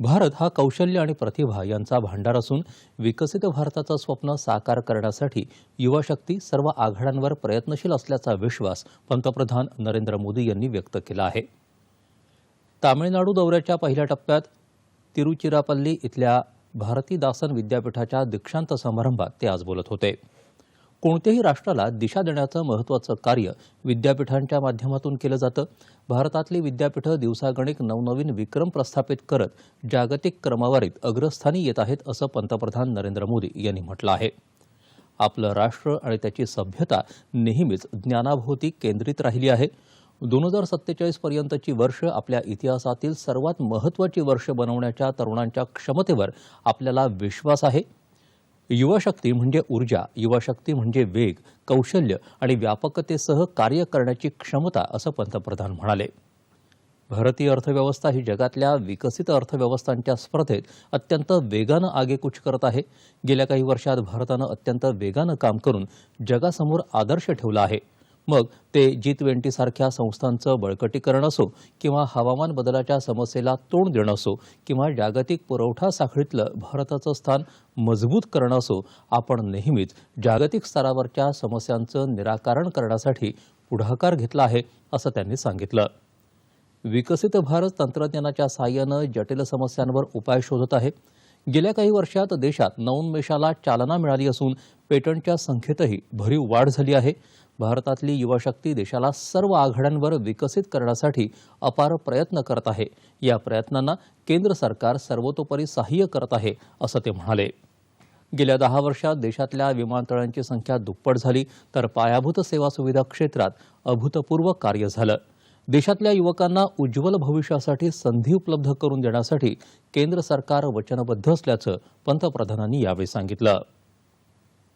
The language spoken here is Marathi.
भारत हा कौशल्य आणि प्रतिभा यांचा भांडार असून विकसित भारताचं स्वप्न साकार करण्यासाठी युवा शक्ती सर्व आघाड्यांवर प्रयत्नशील असल्याचा विश्वास पंतप्रधान नरेंद्र मोदी यांनी व्यक्त केला आहे. तामिळनाडू दौऱ्याच्या पहिल्या टप्प्यात तिरुचिरापल्ली इथल्या भारतीदासन विद्यापीठाच्या दीक्षांत समारंभात ते आज बोलत होते. कोणत्याही राष्ट्राला दिशा देण्याचं महत्त्वाचं कार्य विद्यापीठांच्या माध्यमातून केलं जातं. भारतातली विद्यापीठं दिवसागणिक नवनवीन विक्रम प्रस्थापित करत जागतिक क्रमवारीत अग्रस्थानी येत आहेत असं पंतप्रधान नरेंद्र मोदी यांनी म्हटलं आहे. आपलं राष्ट्र आणि त्याची सभ्यता नेहमीच ज्ञानाभोवती केंद्रित राहिली आहे. दोन हजार सत्तेचाळीस पर्यंतची वर्ष आपल्या इतिहासातील सर्वात महत्त्वाची वर्ष बनवण्याच्या तरुणांच्या क्षमतेवर आपल्याला विश्वास आहे. युवाशक्ती म्हणजे ऊर्जा युवाशक्ती म्हणजे वेग कौशल्य आणि व्यापकतेसह कार्य करण्याची क्षमता असं पंतप्रधान म्हणाले. भारतीय अर्थव्यवस्था ही जगातल्या विकसित अर्थव्यवस्थांच्या स्पर्धेत अत्यंत वेगानं आगेकूच करत आहे. गेल्या काही वर्षात भारतानं अत्यंत वेगानं काम करून जगासमोर आदर्श ठेवला आहे. मग ते जी ट्वेंटी सारख्या संस्थांचं बळकटीकरण असो किंवा हवामान बदलाच्या समस्येला तोंड देणं असो किंवा जागतिक पुरवठा साखळीतलं भारताचं स्थान मजबूत करणं असो आपण नेहमीच जागतिक स्तरावरच्या समस्यांचं निराकरण करण्यासाठी पुढाकार घेतला आहे असं त्यांनी सांगितलं. विकसित भारत तंत्रज्ञानाच्या साहाय्यानं जटिल समस्यांवर उपाय शोधत आहे. गेल्या काही वर्षात देशात नवोन्मेषाला चालना मिळाली असून पेटंटच्या संख्येतही भरीव वाढ झाली आहे. भारतातली युवाशक्ती देशाला सर्व आघाड्यांवर विकसित करण्यासाठी अपार प्रयत्न करत आहे. या प्रयत्नांना केंद्र सरकार सर्वतोपरी सहाय्य करत आहे असं ते म्हणाले. गेल्या दहा वर्षात देशातल्या विमानतळांची संख्या दुप्पट झाली तर पायाभूत सेवा सुविधा क्षेत्रात अभूतपूर्व कार्य झालं. देशातल्या युवकांना उज्ज्वल भविष्यासाठी संधी उपलब्ध करून देण्यासाठी केंद्र सरकार वचनबद्ध असल्याचं पंतप्रधानांनी यावेळी सांगितलं.